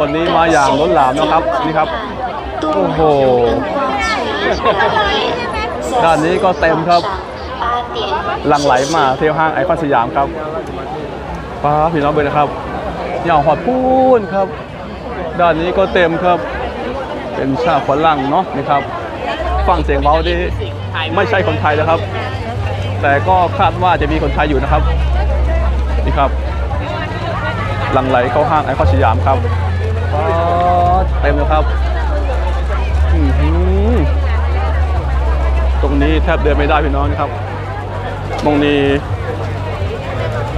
วันนี้มาอย่างล้นหลามนะครับนี่ครับโอ้โหด้านนี้ก็เต็มครับหลังไหลมาเที่ยวห้างไอคอนสยามครับป้าพี่น้องเบนนะครับอย่างหอดพูนครับ ด้านนี้ก็เต็มครับ เป็นชาฝรั่งเนาะนี่ครับฟังเสียงเบาดีไม่ใช่คนไทยนะครับ แต่ก็คาดว่าจะมีคนไทยอยู่นะครับนี่ครับ หลังไหลเข้าห้างไอคอนสยามครับป๊าดเต็มเลยครับอื้อหือตรงนี้แทบเดินไม่ได้พี่น้องนะครับตรงนี้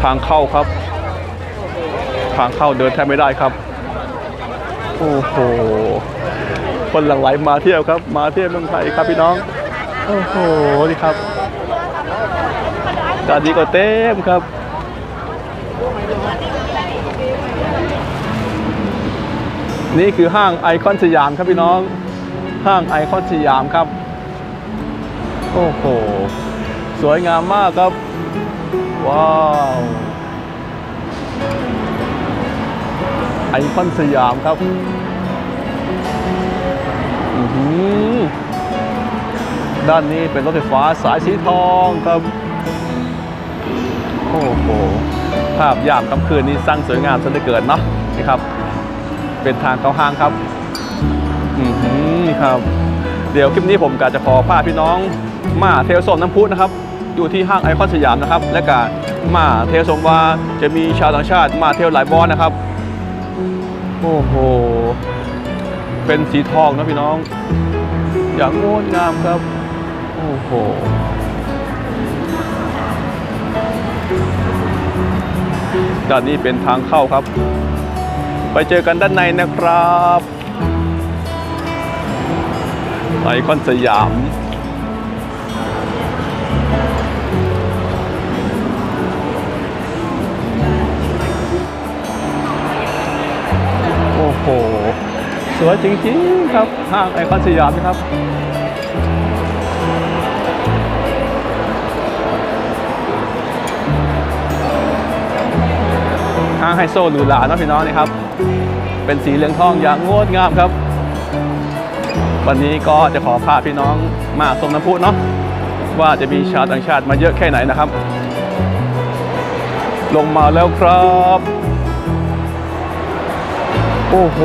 ทางเข้าครับ ทางเข้าเดินแทบไม่ได้ครับ โอ้โหคนหลั่งไหลมาเที่ยวครับ มาเที่ยวเมืองไทยครับพี่น้อง โอ้โหนี่ครับจานนี้ก็เต็มครับ นี่คือห้างไอคอนสยามครับพี่น้อง ห้างไอคอนสยามครับ โอ้โห สวยงามมากครับ ว้าว ไอคอนสยามครับอื้อหือด้านนี้เป็นรถไฟฟ้าสายสีทองครับโอ้โหภาพยามค่ำคืนนี้สร้างสวยงามซะเหลือเกินเนาะนี่ครับ เป็นทางเข้าห้างครับ อือหือครับ เดี๋ยวคลิปนี้ผมกะจะขอพาพี่น้องมาเทลโซนน้ำพุนะครับ อยู่ที่ห้างไอคอนสยามนะครับ และก็มาเทลชมว่าจะมีชาวต่างชาติมาเทลหลายบอลนะครับ โอ้โห เป็นสีทองนะพี่น้อง อย่างงดงามครับ โอ้โหด้านนี้เป็นทางเข้าครับ ไปเจอกันด้านในนะครับไอคอนสยามโอ้โห สวยจริงๆครับ ห้างไอคอนสยามนะครับห้างไฮโซหรูหราเนาะพี่น้องนี่ครับ เป็นสีเหลืองทองอย่างงดงามครับ วันนี้ก็จะขอพาพี่น้องมาชมน้ำพุเนาะว่าจะมีชาวต่างชาติมาเยอะแค่ไหนนะครับ ลงมาแล้วครับ โอ้โห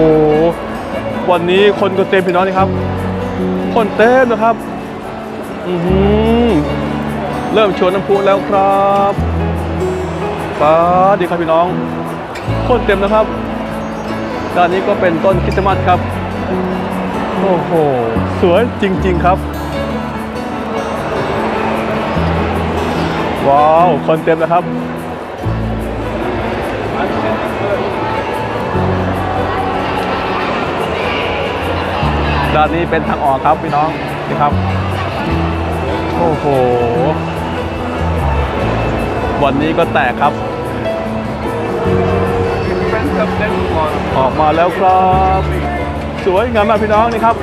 วันนี้คนก็เต็มพี่น้องนี่ครับ คนเต็มนะครับอือหือเริ่มชวนน้ำพุแล้วครับป้าดดีครับพี่น้อง คนเต็มนะครับ ด้านนี้ก็เป็นต้นคริสต์มาสครับ โอ้โห สวยจริง ๆครับ ว้าว คนเต็มนะครับ ด้านนี้เป็นทางออกครับพี่น้องนี่ครับ โอ้โห วันนี้ก็แตกครับ ออกมาแล้วครับ สวยงามมากพี่น้องนี่ครับ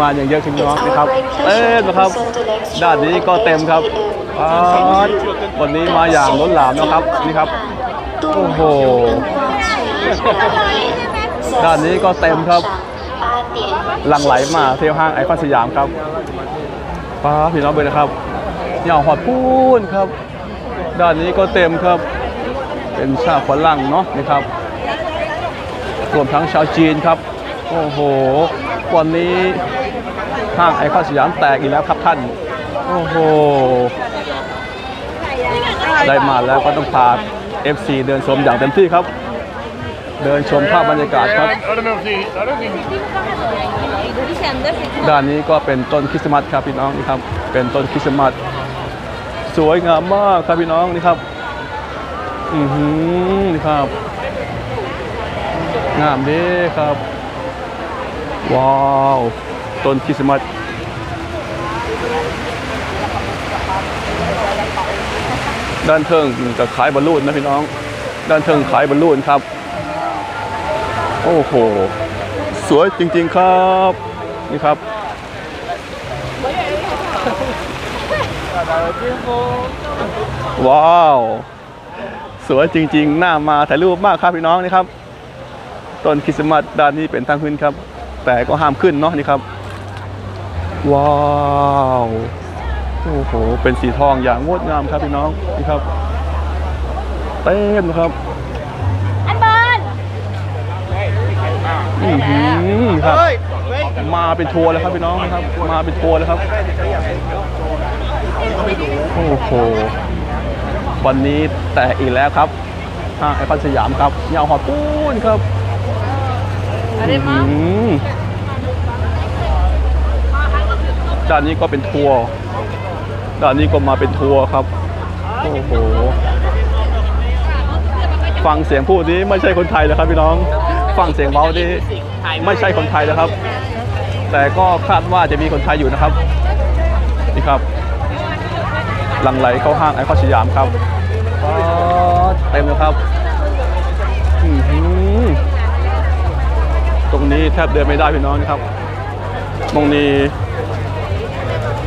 มาอย่างเยอะจริงเนาะนะครับเต็มนะครับ ด้านนี้ก็เต็มครับป๊าดวันนี้มาอย่างล้นหลามนะครับนี่ครับโอ้โหด้านนี้ก็เต็มครับหลังไหลมาเที่ยวห้างไอคอนสยามครับป้าพี่น้องเบอร์นะครับเหย่าหอดพูนครับ ด้านนี้ก็เต็มครับ เป็นชาวฝรั่งเนาะนี่ครับรวมทั้งชาวจีนครับ โอ้โห วันนี้ ห้างไอคอนสยามแตกอีกแล้วครับท่าน โอ้โห ได้มาแล้วก็ต้องพา FC เดินชมอย่างเต็มที่ครับ เดินชมภาพบรรยากาศครับ ด้านนี้ก็เป็นต้นคริสต์มาสครับพี่น้องนี่ครับ เป็นต้นคริสต์มาสสวยงามมากครับพี่น้องนี่ครับ อือหือนี่ครับ งามด้ครับ ว้าว ต้นคริสต์มาสด้านเทิงจะขายบอลลูนนะพี่น้อง ด้านเทิงขายบอลลูนครับ โอ้โห สวยจริง ๆครับ นี่ครับว้าว สวยจริง ๆ หน้ามาถ่ายรูปมากครับพี่น้องนี่ครับ ต้นคริสต์มาสด้านนี้เป็นทางขึ้นครับ แต่ก็ห้ามขึ้นเนาะนี่ครับ ว้าวโอ้โหเป็นสีทองอย่างงดงามครับพี่น้องนี่ครับเต็มนะครับอันเบิร์นอือหือครับมาเป็นทัวร์แล้วครับพี่น้องนะครับ มาเป็นทัวร์แล้วครับโอ้โหวันนี้แตกอีกแล้วครับห้างไอคอนสยามครับยาวหอดปูนครับอืม ด้านนี้ก็เป็นทัวร์ด้านนี้ก็มาเป็นทัวร์ครับ โอ้โห ฟังเสียงพูดนี้ไม่ใช่คนไทยแล้วครับพี่น้อง ฟังเสียงเมาส์นี้ไม่ใช่คนไทยแล้วครับ แต่ก็คาดว่าจะมีคนไทยอยู่นะครับ นี่ครับ หลังไหลเข้าห้างไอคอนสยามครับเต็มแล้วครับอือหือตรงนี้แทบเดินไม่ได้พี่น้องครับ ตรงนี้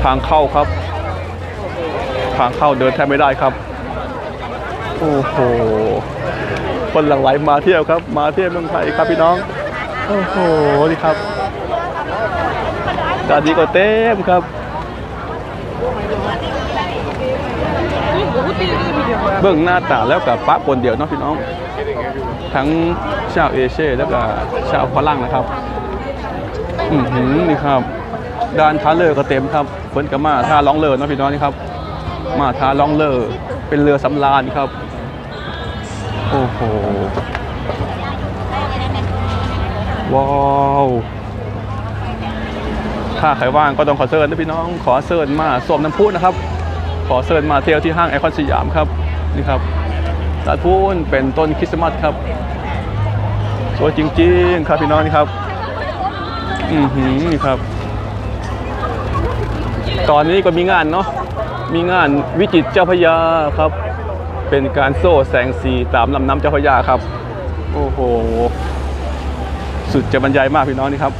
ทางเข้าครับ ทางเข้าเดินแทบไม่ได้ครับ โอ้โห คนหลั่งไหลมาเที่ยวครับ มาเที่ยวเมืองไทยครับพี่น้อง โอ้โห นี่ครับด้านนี้ก็เต็มครับเบื้องหน้าตาแล้วกับปะปนเดียวเนาะพี่น้อง ทั้งชาวเอเชียแล้วก็ชาวฝรั่งนะครับ อือหือนี่ครับ ด้านท้าเรือก็เต็มครับ พิ่นก็มาท่าล่องเรือนะพี่น้องนี่ครับ มาท่าล่องเรือเป็นเรือสำราญครับ โอ้โหว้าวถ้าใครว่างก็ต้องขอเชิญนะพี่น้อง ขอเชิญมาสวมน้ำพุนะครับ ขอเชิญมาเที่ยวที่ห้างไอคอนสยามครับนี่ครับตาดพูนเป็นต้นคริสต์มาสครับสวยจริงๆ ครับพี่น้องนี่ครับ อือหือนี่ครับ ตอนนี้ก็มีงานเนาะมีงานวิจิตรเจ้าพยาครับ เป็นการโซ่แสงสีตามลำน้ำเจ้าพยาครับ โอ้โห สุดจะบรรยายมากพี่น้องนี่ครับ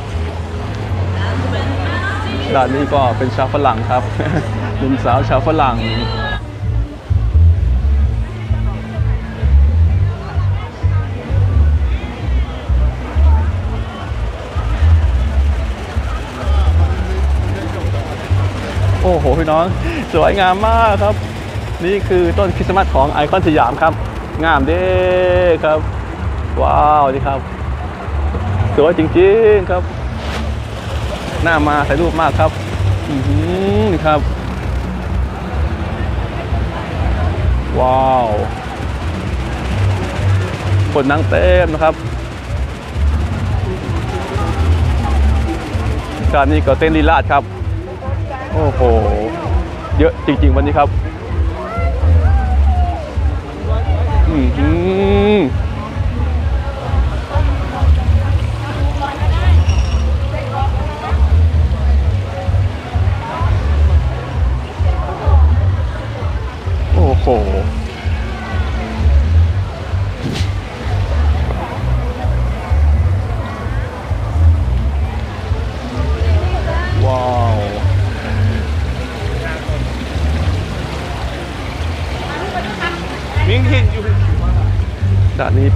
ด้านนี้ก็เป็นชาวฝรั่งครับหนุ่มสาวชาวฝรั่ง อ้โหพี่น้อง สวยงามมากครับ นี่คือต้นคริสต์มาสของไอคอนสยามครับ งามเด้ครับ ว้าวนี่ครับ สวยจริงๆครับ หน้ามาถ่ายรูปมากครับอือหือนี่ครับ ว้าวคนนั่งเต็มนะครับการนี้ก็เต้นลีลาดครับ โอ้โห เยอะจริง ๆ วันนี้ครับอือหือโอ้โห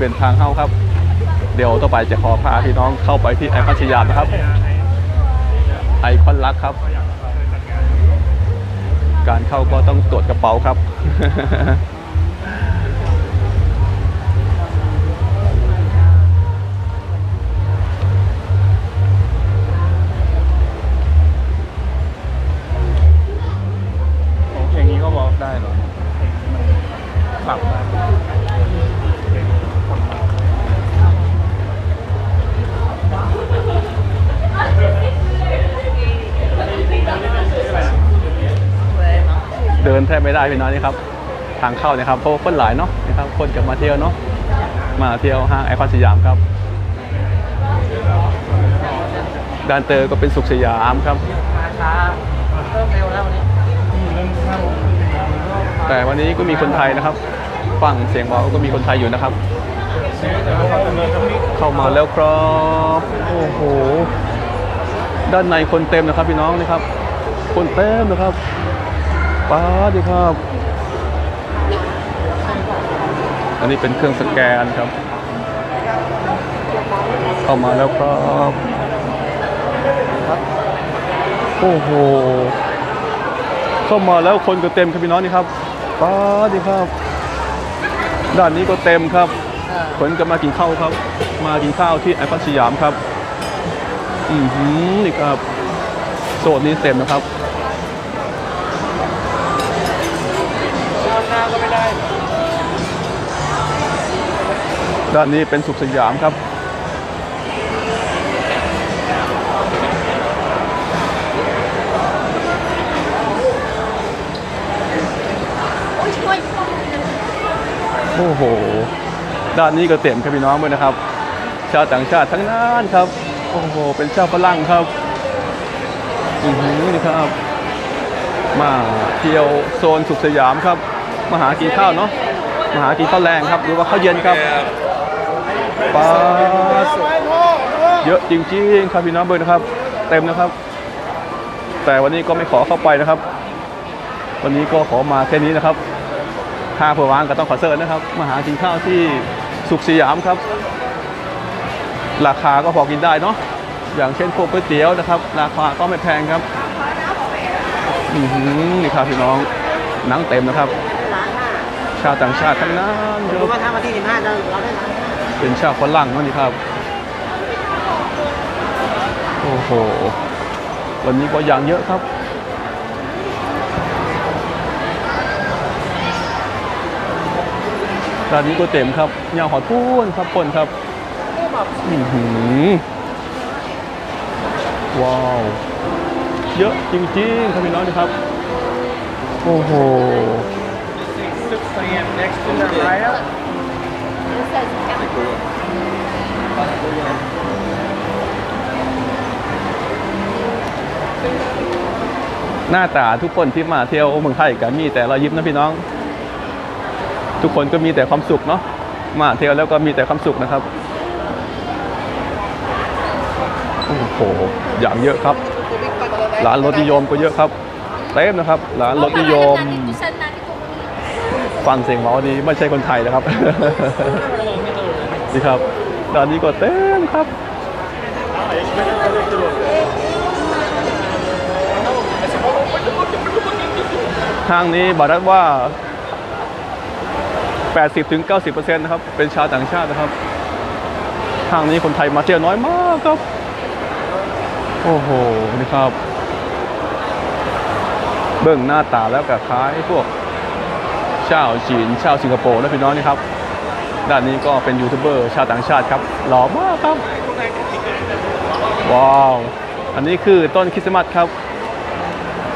เป็นทางเข้าครับ เดี๋ยวต่อไปจะขอพาพี่น้องเข้าไปที่ไอคอนสยามนะครับ ไอคอนลักครับ การเข้าก็ต้องตรวจกระเป๋าครับอย่างนี้ก็บอกได้เหรอปรับ เดินแทบไม่ได้พี่น้องนี่ครับ ทางเข้าเนี่ยครับเพราะคนหลายเนาะนะครับคนกลับมาเที่ยวเนาะมาเที่ยวห้างไอคอนสยามครับด้านเตอร์ก็เป็นสุขสยามครับเริ่มเร็วแล้ววันนี้แต่วันนี้ก็มีคนไทยนะครับฟังเสียงเบาก็มีคนไทยอยู่นะครับ เขาจะมีทั้งนี้เข้ามาแล้วครับโอ้โหด้านในคนเต็มนะครับพี่น้องนะครับ คนเต็มนะครับ ป้าดดีครับ อันนี้เป็นเครื่องสแกนครับ เข้ามาแล้วครับโอ้โหเข้ามาแล้วคนก็เต็มครับพี่น้องนี่ครับป้าดดีครับ ด้านนี้ก็เต็มครับคนก็มากินข้าวครับ มากินข้าวที่ไอคอนสยามครับ อือหือนี่ครับโซนนี้เต็มนะครับ ด้านนี้เป็นสุขสยามครับ โอ้โห ด้านนี้ก็เต็มครับพี่น้องด้วยนะครับ ชาวต่างชาติทั้งนั้นครับ โอ้โห เป็นชาวฝรั่งครับอือหือนี่ครับ มาเที่ยวโซนสุขสยามครับ มาหากินข้าวเนาะมาหากินข้าวแรงครับ หรือว่าข้าวเย็นครับ ป๊าดเยอะจริงๆครับพี่น้องเบิร์นะครับ เต็มนะครับ แต่วันนี้ก็ไม่ขอเข้าไปนะครับ วันนี้ก็ขอมาแค่นี้นะครับถ้าเผื่อว่างก็ต้องขอเสิร์ฟนะครับมาหากินข้าวที่สุขสยามครับ ราคาก็พอกินได้เนาะอย่างเช่นพวกก๋วยเตี๋ยวนะครับ ราคาก็ไม่แพงครับอือหือนี่ครับพี่น้องหนังเต็มนะครับ ชาวต่างชาติทั้งนั้นครู้รับว่าถ้ามาที่สิบห้าเราได้ เป็นชาวฝรั่งนั่นนี่ครับ โอ้โห วันนี้ก็อย่างเยอะครับ ร้านนี้ก็เต็มครับยาวหอดพูนครับคนครับอือหือว้าว เยอะจริงๆครับพี่น้องนะครับ โอ้โหสิบ เซียน next to the right หน้าตาทุกคนที่มาเที่ยวเมืองไทยก็มีแต่รอยยิ้มนะพี่น้อง ทุกคนก็มีแต่ความสุขเนาะมาเที่ยวแล้วก็มีแต่ความสุขนะครับโอ้โหอย่างเยอะครับ ร้านรถนิยมก็เยอะครับเต็มนะครับร้านรถนิยม ฟังเสียงเมาส์นี้ไม่ใช่คนไทยนะครับ นี่ครับร้านนี้ก็เต็มครับทางนี้บอกได้ว่า 80-90%นะครับ เป็นชาวต่างชาตินะครับทางนี้คนไทยมาเที่ยวน้อยมากครับ โอ้โห นี่ครับ เบิ่งหน้าตาแล้วก็คล้ายพวกชาวจีนชาวสิงคโปร์นะพี่น้องนี่ครับ ด้านนี้ก็เป็นยูทูบเบอร์ชาวต่างชาติครับหล่อมากครับ ว้าว อันนี้คือต้นคริสต์มาสครับ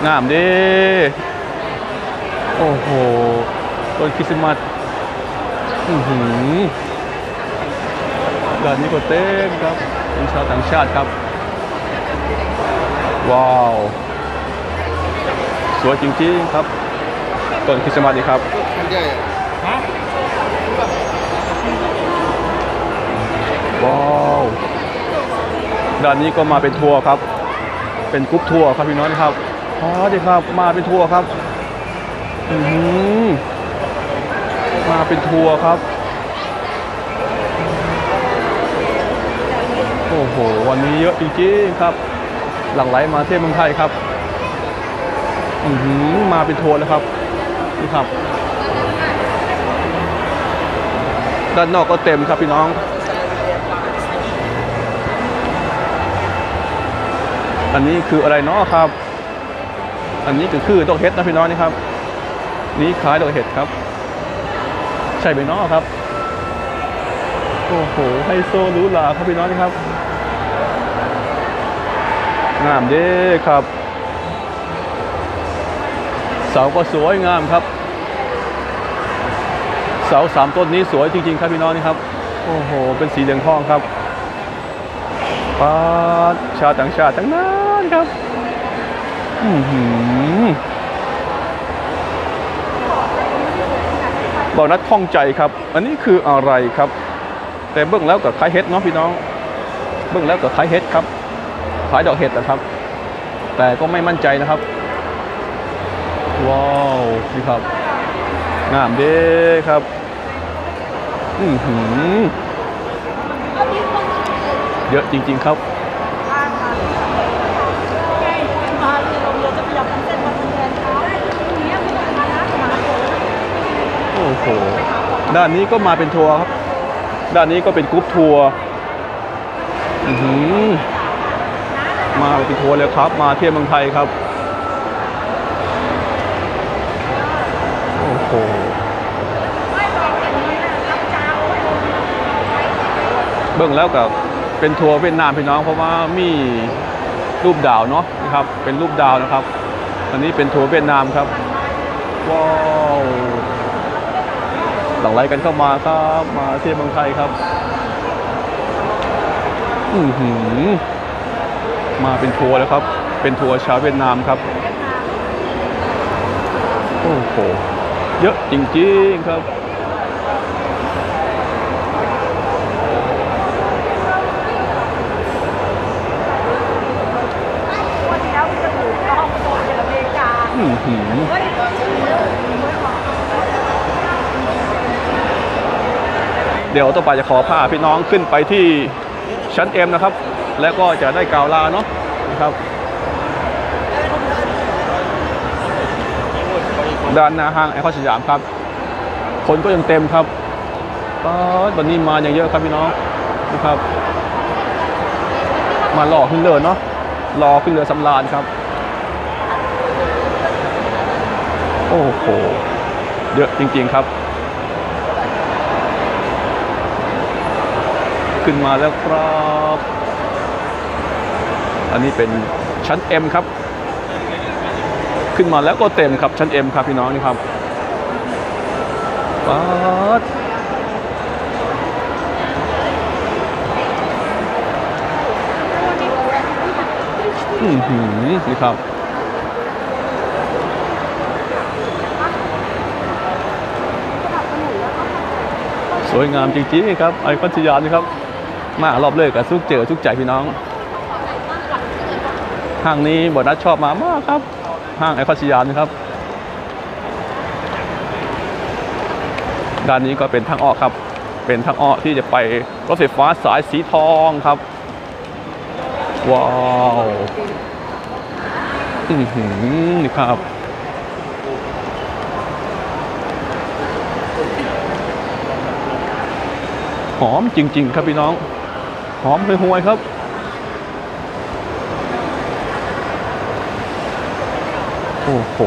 งามดี โอ้โห ต้นคริสต์มาสอือหือด้านนี้ก็เต็มครับเป็นชาวต่างชาติครับ ว้าว สวยจริงๆครับ ต้นคริสต์มาสนี่ครับมัน ว้าวด้านนี้ก็มาเป็นทัวร์ครับ เป็นกรุ๊ปทัวร์ครับพี่น้องครับอ๋อดีครับ มาเป็นทัวร์ครับอืมมาเป็นทัวร์ครับ โอ้โห วันนี้เยอะจริงๆครับ หลั่งไหลมาเที่ยวเมืองไทยครับอืมมาเป็นทัวร์แล้ครับนี่ครับ ด้านนอกก็เต็มครับพี่น้อง อันนี้คืออะไรเนาะครับ อันนี้ก็คือดอกเห็ดนะพี่น้องนี่ครับ นี่ขายดอกเห็ดครับ ใช่ไหมเนาะครับ โอ้โหไฮโซหรูหราครับพี่น้องนี่ครับ งามเด้ครับ เสาก็สวยงามครับ เสาสามต้นนี้สวยจริง ๆ ครับพี่น้องนี่ครับ โอ้โห เป็นสีเหลืองทองครับป้าชาต่างชาติทั้งนั้น ครับอือหือบอกนัดข้องใจครับ อันนี้คืออะไรครับ แต่เบื้องแล้วกับคล้ายเห็ดเนาะพี่น้อง เบื้องแล้วกับคล้ายเห็ดครับคล้ายดอกเห็ดนะครับ แต่ก็ไม่มั่นใจนะครับ ว้าวนี่ครับงามเด้ครับ อือหือเยอะจริง ๆ ครับ โหด้านนี้ก็มาเป็นทัวร์ครับ ด้านนี้ก็เป็นกรุ๊ปทัวร์มาเป็นทัวร์เลยครับ มาเที่ยวเมืองไทยครับโอ้โหเบิ่งแล้วกับเป็นทัวร์เวียดนามพี่น้องเพราะว่ามีรูปดาวเนาะนะครับ เป็นรูปดาวนะครับ อันนี้เป็นทัวร์เวียดนามครับว้า หลั่งไหลกันเข้ามาครับมาเที่ยวเมืองไทยครับอือหือมาเป็นทัวร์แล้วครับ เป็นทัวร์ชาวเวียดนามครับโอ้โหเยอะจริงๆครับอือหือ เดี๋ยวต่อไปจะขอพาพี่น้องขึ้นไปที่ชั้นเอ็มนะครับ แล้วก็จะได้กล่าวลาเนาะนะครับ ด้านหน้าห้างไอคอนสยามครับ คนก็ยังเต็มครับป๊าดวันนี้มาอย่างเยอะครับพี่น้องนะครับ มารอขึ้นเรือเนาะรอขึ้นเรือสำราญครับ โอ้โห เยอะจริง ๆ ครับ ขึ้นมาแล้วครับ อันนี้เป็นชั้น M ครับ ขึ้นมาแล้วก็เต็มครับชั้น M ครับพี่น้องนี่ครับป๊าดอือหือนี่ครับสวยงามจริงๆครับไอคอนสยามนี่ครับ มารอบเลยกับทุกเจอทุกใจพี่น้อง ห้างนี้บอนัดชอบมามากครับ ห้างไอคอนสยามนะครับ ด้านนี้ก็เป็นทางออกครับ เป็นทางออกที่จะไปรถไฟฟ้าสายสีทองครับ ว้าวอือหือนี่ครับหอมจริง ๆ ครับพี่น้อง หอมห่วยครับ โอ้โห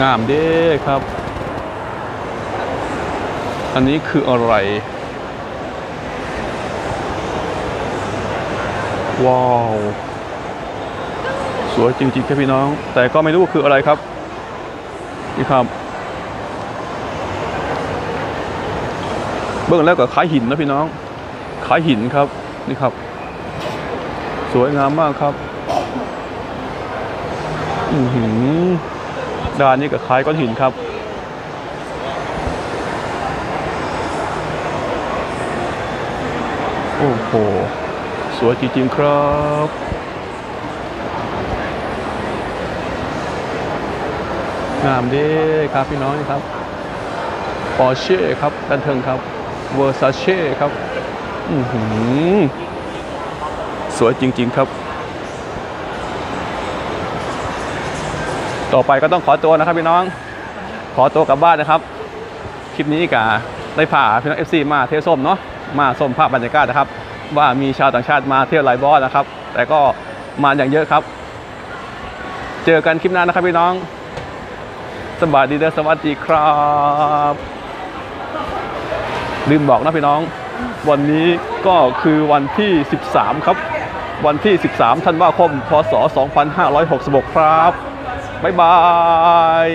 งามเด้ครับ อันนี้คืออะไร ว้าว สวยจริงๆครับพี่น้อง แต่ก็ไม่รู้คืออะไรครับ นี่ครับ เบื้องแล้วก็คล้ายหินนะพี่น้องคล้ายหินครับนี่ครับ สวยงามมากครับอือหือด้านนี้ก็คล้ายก้อนหินครับโอ้โห สวยจริงๆครับ งามด้ครับพี่น้องครับปอร์เช่ครับด้านเทิงครับ เวอร์ซาเช่ครับอื้อหือสวยจริง ๆ ครับ ต่อไปก็ต้องขอตัวนะครับพี่น้อง ขอตัวกลับบ้านนะครับ คลิปนี้กะได้พาพี่น้องเอฟซีมาเที่ยวส้มเนาะ มาส้มภาพบรรยากาศนะครับ ว่ามีชาวต่างชาติมาเที่ยวไลายบอสนะครับ แต่ก็มาอย่างเยอะครับ เจอกันคลิปหน้านะครับพี่น้อง สบายดีเด้อสวัสดีครับ ลืมบอกนะพี่น้อง วันนี้ก็คือวันที่ 13 ครับ วันที่ 13ธันวาคมพศ 2566 ครับ บ๊ายบาย